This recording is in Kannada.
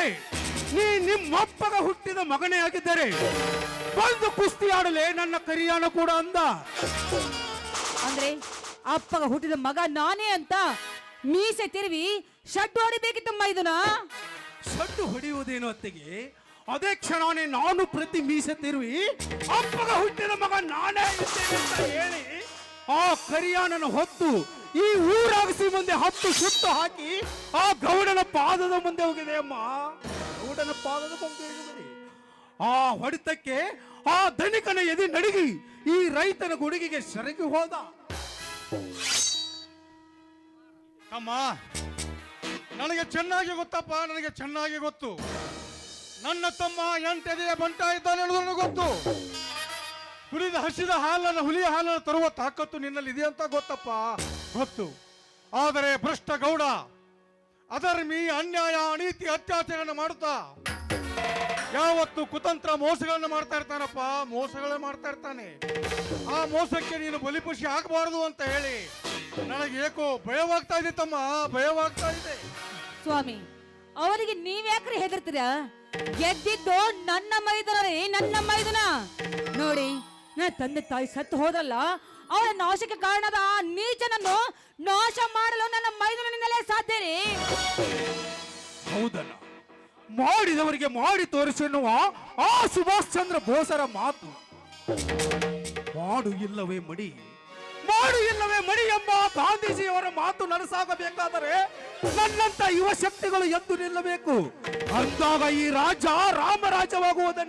ವೇಳೆ ನೀ ನಿಮ್ಮಪ್ಪಗ ಹುಟ್ಟಿದ ಮಗನೇ ಆಗಿದ್ದರೆ ಬಂದು ಕುಸ್ತಿ ಆಡಲೆ ನನ್ನ ಕರಿಯಾಣ ಕೂಡ ಅಂದ. ಅಂದ್ರೆ ಅಪ್ಪಗ ಹುಟ್ಟಿದ ಮಗ ನಾನೇ ಅಂತ ಮೀಸೆ ತಿರುವಿ ಶಡ್ಡು ಹೊಡಿಬೇಕಿತ್ತಮ್ಮ ಇದನ್ನ ಸಡ್ಡು ಹೊಡೆಯುವುದೇನು ಅತ್ತಿಗೆ ಅದೇ ಕ್ಷಣನೇ ನಾನು ಪ್ರತಿ ಮೀಸೆ ತಿರುವಿ ಅಪ್ಪಗ ಹುಟ್ಟಿದ ಮಗ ನಾನೇ ಇದ್ದೇನೆ ಅಂತ ಹೇಳಿ ಆ ಕರಿಯಾಣನ ಹೊತ್ತು ಈ ಊರಾಗಿಸಿ ಮುಂದೆ ಹತ್ತು ಸುತ್ತು ಹಾಕಿ ಆ ಗೌಡನ ಪಾದದ ಮುಂದೆ ಹೋಗಿದೆ ಅಮ್ಮ. ಗೌಡನ ಪಾದದ ಮುಂದೆ ಹೋಗಿದೆ. ಆ ಹೊಡೆತಕ್ಕೆ ಆ ಧನಿಕನ ಎದೆ ನಡುಗಿ ಈ ರೈತನ ಗುಡುಗಿಗೆ ಸೆರಗಿ ಹೋದ. ಅಮ್ಮ, ನನಗೆ ಚೆನ್ನಾಗಿ ಗೊತ್ತಪ್ಪ, ನನಗೆ ಚೆನ್ನಾಗಿ ಗೊತ್ತು. ನನ್ನ ತಮ್ಮ ಎಂಟೆದೆಯ ಬಂಟ ಇದ್ದಾನೆ ಗೊತ್ತು. ಕುಡಿದ ಹಸಿದ ಹಾಲನ್ನು ಹುಲಿಯ ಹಾಲನ್ನು ತರುವ ತಾಕತ್ತು ನಿನ್ನಲ್ಲಿ ಇದೆ ಅಂತ ಗೊತ್ತಪ್ಪ. ಗೊತ್ತು. ಆದರೆ ಭ್ರಷ್ಟ ಗೌಡ, ಅಧರ್ಮಿ, ಅನ್ಯಾಯ, ಅನೀತಿ, ಅತ್ಯಾಚಾರಗಳನ್ನು ಮಾಡುತ್ತಾ? ಯಾವತ್ತು ಕುತಂತ್ರ ಮೋಸಗಳನ್ನು ಮಾಡ್ತಾ ಇರ್ತಾನಪ್ಪ? ಮೋಸಗಳೇ ಮಾಡ್ತಾ ಇರ್ತಾನೆ. ಆ ಮೋಸಕ್ಕೆ ನೀನು ಬಲಿಪುಷಿ ಆಗಬಾರದು ಅಂತ ಹೇಳಿ ನನಗೆ ಏಕೋ ಭಯವಾಗ್ತಾ ಇದೆ ತಮ್ಮ, ಭಯವಾಗ್ತಾ ಇದೆ. ಸ್ವಾಮಿ, ಅವರಿಗೆ ನೀವ್ಯಾಕ್ರೆ ಹೆದರ್ತೀರ? ಗೆದ್ದಿದ್ದು ನನ್ನ ಮೈದನ ರೀ ನನ್ನ ಮೈದನ? ತಂದೆ ತಾಯಿ ಸತ್ತು ಹೋದ್ರಲ್ಲ, ಅವರ ನಾಶಕ್ಕೆ ಕಾರಣದ ಆ ನೀಚನನ್ನು ನಾಶ ಮಾಡಲು ನನ್ನ ಮೈದನಿಂದಲೇ ಸಾಧ್ಯ ಹೌದಲ್ಲ? ಮಾಡಿದವರಿಗೆ ಮಾಡಿ ತೋರಿಸು ಎನ್ನುವ ಆ ಸುಭಾಷ್ ಚಂದ್ರ ಬೋಸರ ಮಾತು. ಮಾಡು ಇಲ್ಲವೇ ಮಡಿ, ಮಾಡು ಇಲ್ಲವೇ ಮಡಿ ಎಂಬ ಗಾಂಧೀಜಿಯವರ ಮಾತು ನನಸಾಗಬೇಕಾದರೆ ನನ್ನಂತ ಯುವ ಶಕ್ತಿಗಳು ಎದ್ದು ನಿಲ್ಲಬೇಕು. ಅಂದಾಗ ಈ ರಾಜ್ಯ ಆ ರಾಮರಾಜ್ಯವಾಗುವುದು.